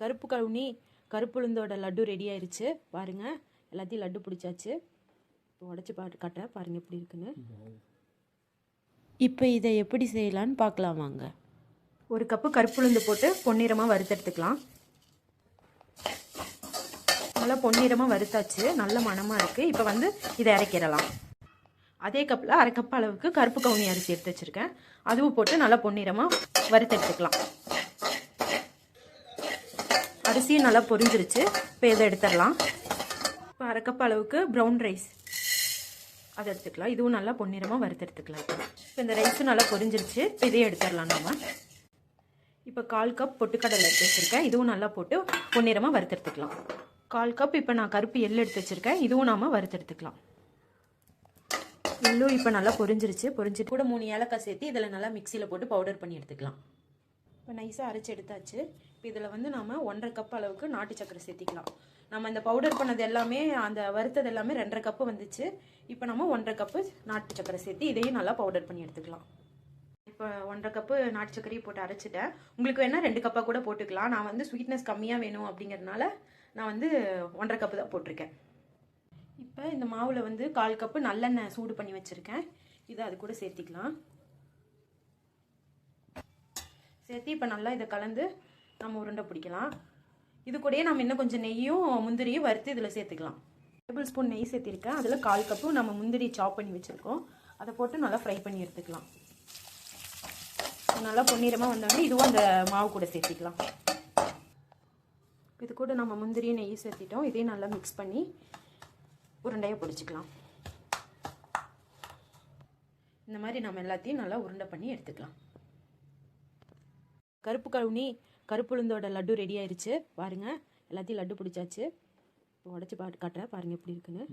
கருப்பு கவுனி கருப்புளுந்தோட லட்டு ரெடி ஆயிருச்சு. பாருங்க எல்லாத்தையும் லட்டு பிடிச்சாச்சு. இப்போ உடச்சி பாட்டு காட்டுறேன். பாருங்க எப்படி இருக்குன்னு. இப்போ இதை எப்படி செய்யலான்னு பார்க்கலாம் வாங்க. ஒரு கப்பு கருப்புளுந்து போட்டு பொன்னிறமாக வறுத்தெடுத்துக்கலாம். நல்லா பொன்னிறமாக வறுத்தாச்சு. நல்ல மணமாக இருக்குது இப்போ வந்து இதை இறக்கிடலாம் அதே கப்பில் அரை கப் அளவுக்கு கருப்பு கவுனி அரிசி எடுத்து வச்சுருக்கேன். அதுவும் போட்டு நல்லா பொன்னிறமாக வறுத்தெடுத்துக்கலாம். அரிசியும் நல்லா பொரிஞ்சிருச்சு. இப்போ இதை எடுத்துடலாம். இப்போ அரை அளவுக்கு ப்ரௌன் ரைஸ் அதை எடுத்துக்கலாம். இதுவும் நல்லா பொன்னிறமாக வறுத்தெடுத்துக்கலாம் இப்போ இந்த ரைஸும் நல்லா பொரிஞ்சிருச்சு. இப்போ இதையும் எடுத்துடலாம் நம்ம. இப்போ கால் கப் பொட்டுக்கடலை எடுத்து வச்சுருக்கேன். இதுவும் நல்லா போட்டு பொன்னிறமாக வறுத்தெடுத்துக்கலாம் கால் கப் இப்போ நான் கருப்பு எள் எடுத்து வச்சுருக்கேன். இதுவும் நாம வறுத்தெடுத்துக்கலாம் எள்ளும் இப்போ நல்லா பொரிஞ்சிருச்சு. பொரிஞ்சு கூட மூணு ஏலக்காய் சேர்த்து இதில் நல்லா மிக்சியில் போட்டு பவுடர் பண்ணி எடுத்துக்கலாம். இப்போ நைஸாக அரைச்சி எடுத்தாச்சு. இப்போ இதில் வந்து நம்ம ஒன்றரை கப் அளவுக்கு நாட்டு சக்கரை சேர்த்திக்கலாம். நம்ம இந்த பவுடர் பண்ணது எல்லாமே அந்த வறுத்தது எல்லாமே ரெண்டரை கப்பு வந்துச்சு. இப்போ நம்ம ஒன்றரை கப்பு நாட்டு சக்கரை சேர்த்து இதையும் நல்லா பவுடர் பண்ணி எடுத்துக்கலாம். இப்போ ஒன்றரை கப்பு நாட்டு சக்கரையை போட்டு அரைச்சிட்டேன். உங்களுக்கு வேணால் ரெண்டு கப்பாக கூட போட்டுக்கலாம். நான் வந்து ஸ்வீட்னஸ் கம்மியாக வேணும் அப்படிங்கிறதுனால நான் வந்து ஒன்றரை கப்பு தான் போட்டிருக்கேன். இப்போ இந்த மாவில் வந்து கால் கப்பு நல்லெண்ணெய் சூடு பண்ணி வச்சுருக்கேன். இதை அது கூட சேர்த்திக்கலாம். சேர்த்து இப்போ நல்லா இதை கலந்து நம்ம உருண்டை பிடிக்கலாம். இது கூடயே நம்ம இன்னும் கொஞ்சம் நெய்யும் முந்திரியும் வறுத்து இதில் சேர்த்துக்கலாம். டேபிள் ஸ்பூன் நெய் சேர்த்திருக்கேன். அதில் கால் கப்பு நம்ம முந்திரி சாப் பண்ணி வச்சுருக்கோம். அதை போட்டு நல்லா ஃப்ரை பண்ணி எடுத்துக்கலாம். நல்லா பொன்னிறமாக வந்தோடனே இதுவும் அந்த மாவு கூட சேர்த்திக்கலாம். இது கூட நம்ம முந்திரியும் நெய் சேர்த்திட்டோம். இதையும் நல்லா மிக்ஸ் பண்ணி உருண்டையை பிடிச்சிக்கலாம். இந்த மாதிரி நம்ம எல்லாத்தையும் நல்லா உருண்டை பண்ணி எடுத்துக்கலாம். கருப்பு கழுவுனி கருப்புளுந்தோட லட்டு ரெடி ஆயிருச்சு. பாருங்க எல்லாத்தையும் லட்டு பிடிச்சாச்சு. இப்போ உடச்சி பாட்டு காட்டுறேன். பாருங்க எப்படி இருக்குன்னு.